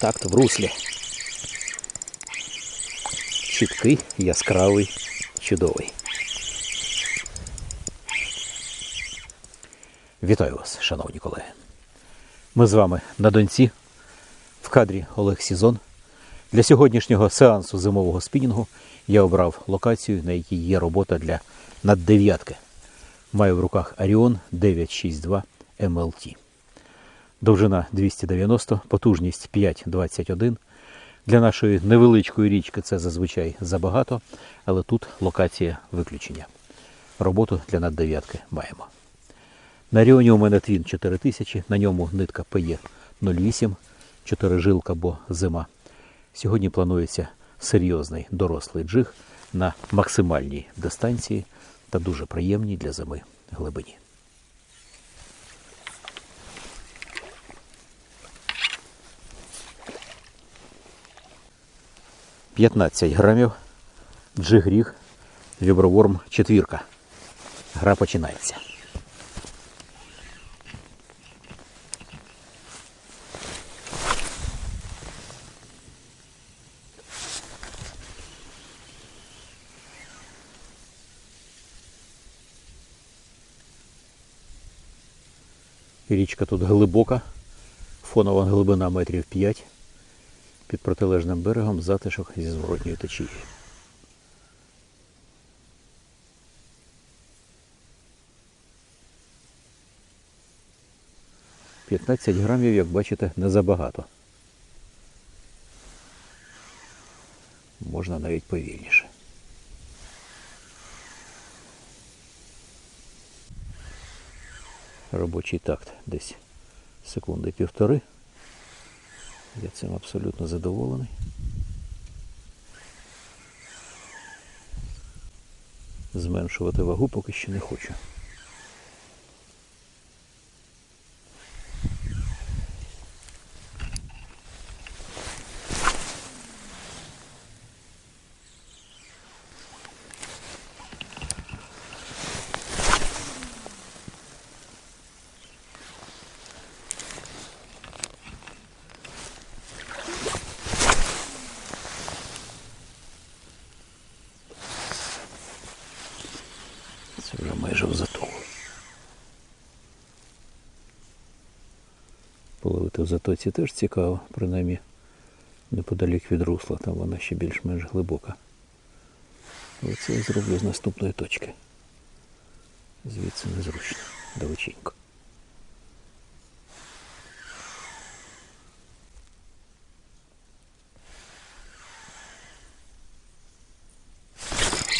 Контакт в руслі. Чіткий, яскравий, чудовий. Вітаю вас, шановні колеги. Ми з вами на донці. В кадрі Олег Сізон. Для сьогоднішнього сеансу зимового спінінгу я обрав локацію, на якій є робота для наддев'ятки. Маю в руках Arion 962 MLT. Довжина 290, потужність 5,21. Для нашої невеличкої річки це зазвичай забагато, але тут локація виключення. Роботу для наддев'ятки маємо. На Ріоні у мене твін 4000, на ньому нитка PE 08, 4 жилка, бо зима. Сьогодні планується серйозний дорослий джиг на максимальній дистанції та дуже приємній для зими глибині. П'ятнадцять грамів, джиг-ріг, віброворм четвірка. Гра починається. Річка тут глибока, фонова глибина метрів 5. Під протилежним берегом затишок зі зворотньою течією. П'ятнадцять грамів, як бачите, не забагато. Можна навіть повільніше. робочий такт десь секунди півтори. Я цим абсолютно задоволений. Зменшувати вагу поки що не хочу. Це вже майже в затоку. Половити в затоці теж цікаво, принаймні неподалік від русла, там вона ще більш-менш глибока. Але це я зроблю з наступної точки. Звідси незручно, далеченько.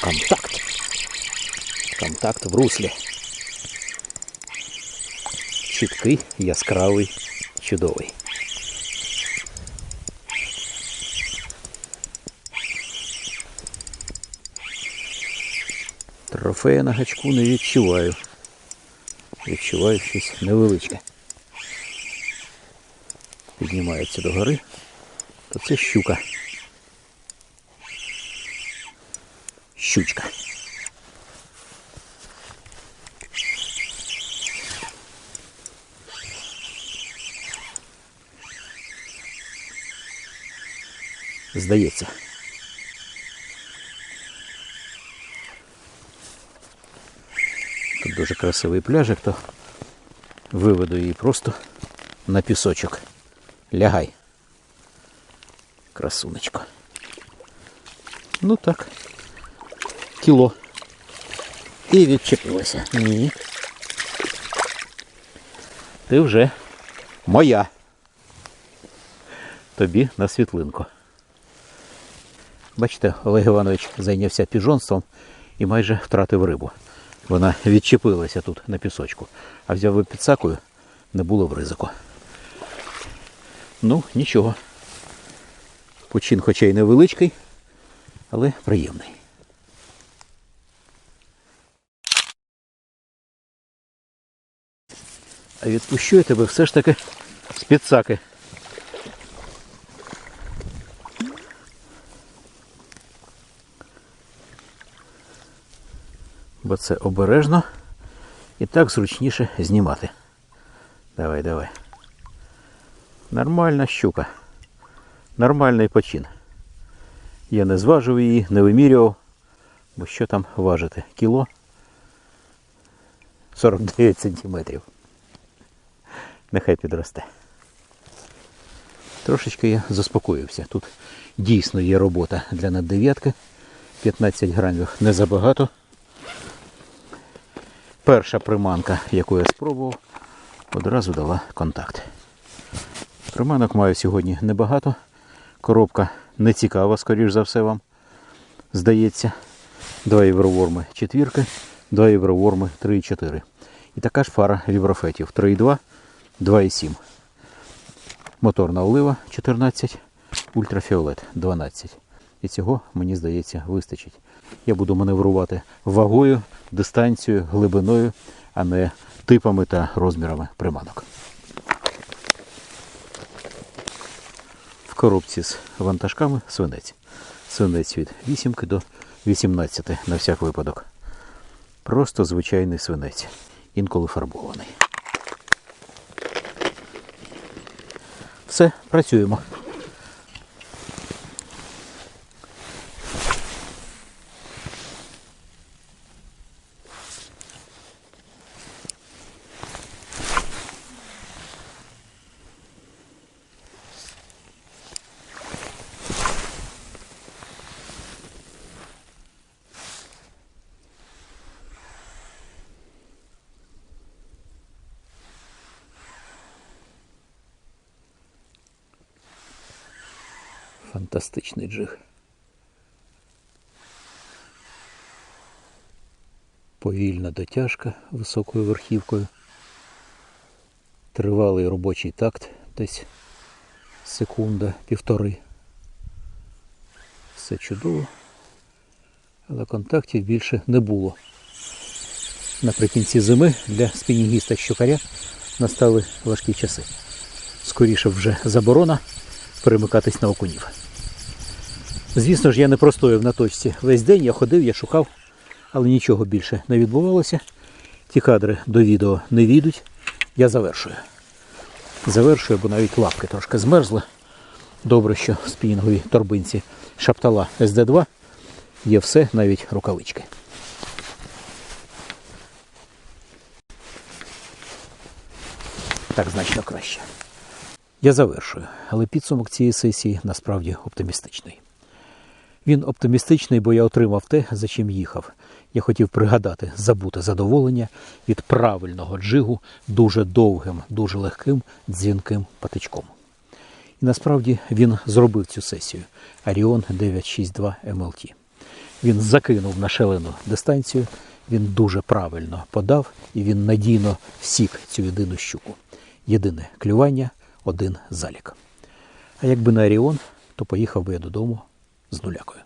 Контакт. Контакт в руслі. Чіткий, яскравий, чудовий. Трофея на гачку не відчуваю. Відчуваю щось невеличке. Піднімається до гори, то це щука. Щучка. Здається. Тут дуже красивий пляжик, то виведу її просто на пісочок. Лягай. Красунечко. Ну так. Кіло. І відчепилася. Ні. Ти вже моя. Тобі на світлинку. Бачите, Олег Іванович зайнявся піжонством і майже втратив рибу. Вона відчепилася тут на пісочку, а взяв би підсакою, не було в ризику. Ну, нічого. Почин хоча й невеличкий, але приємний. А відпущу я тебе все ж таки з підсаки. Бо це обережно і так зручніше знімати. Давай, давай. Нормальна щука. Нормальний почин. Я не зважив її, не вимірював. Бо що там важити? Кіло? 49 сантиметрів. Нехай підросте. Трошечки я заспокоївся. Тут дійсно є робота для наддев'ятки. 15 грамів не забагато. Перша приманка, яку я спробував, одразу дала контакт. Приманок маю сьогодні небагато. Коробка не цікава, скоріш за все вам. Здається. Два євроворми четвірки, два євроворми 3,4. І така ж фара віброфетів 3,2, 2,7. Моторна олива 14, ультрафіолет 12. І цього, мені здається, вистачить. Я буду маневрувати вагою, дистанцією, глибиною, а не типами та розмірами приманок. В коробці з вантажками свинець. Свинець від 8 до 18 на всяк випадок. Просто звичайний свинець, інколи фарбований. Все, працюємо. Фантастичний джиг. Повільна дотяжка високою верхівкою. Тривалий робочий такт десь секунда, півтори. Все чудово. Але контактів більше не було. Наприкінці зими для спінінгіста щукаря настали важкі часи. Скоріше вже заборона перемикатись на окунів. Звісно ж, я не простояв на точці весь день, я ходив, я шукав, але нічого більше не відбувалося. Ті кадри до відео не війдуть. Я завершую. Завершую, бо навіть лапки трошки змерзли. Добре, що в спінінговій торбинці шаптала СД2 є все, навіть рукавички. Так значно краще. Я завершую, але підсумок цієї сесії насправді оптимістичний. Він оптимістичний, бо я отримав те, за чим їхав. Я хотів пригадати забуте задоволення від правильного джигу дуже довгим, дуже легким дзвінким патичком. І насправді він зробив цю сесію Аріон 962 MLT. Він закинув на шалену дистанцію, він дуже правильно подав і він надійно всік цю єдину щуку. Єдине клювання, один залік. А якби на Аріон, то поїхав би я додому з нулякою.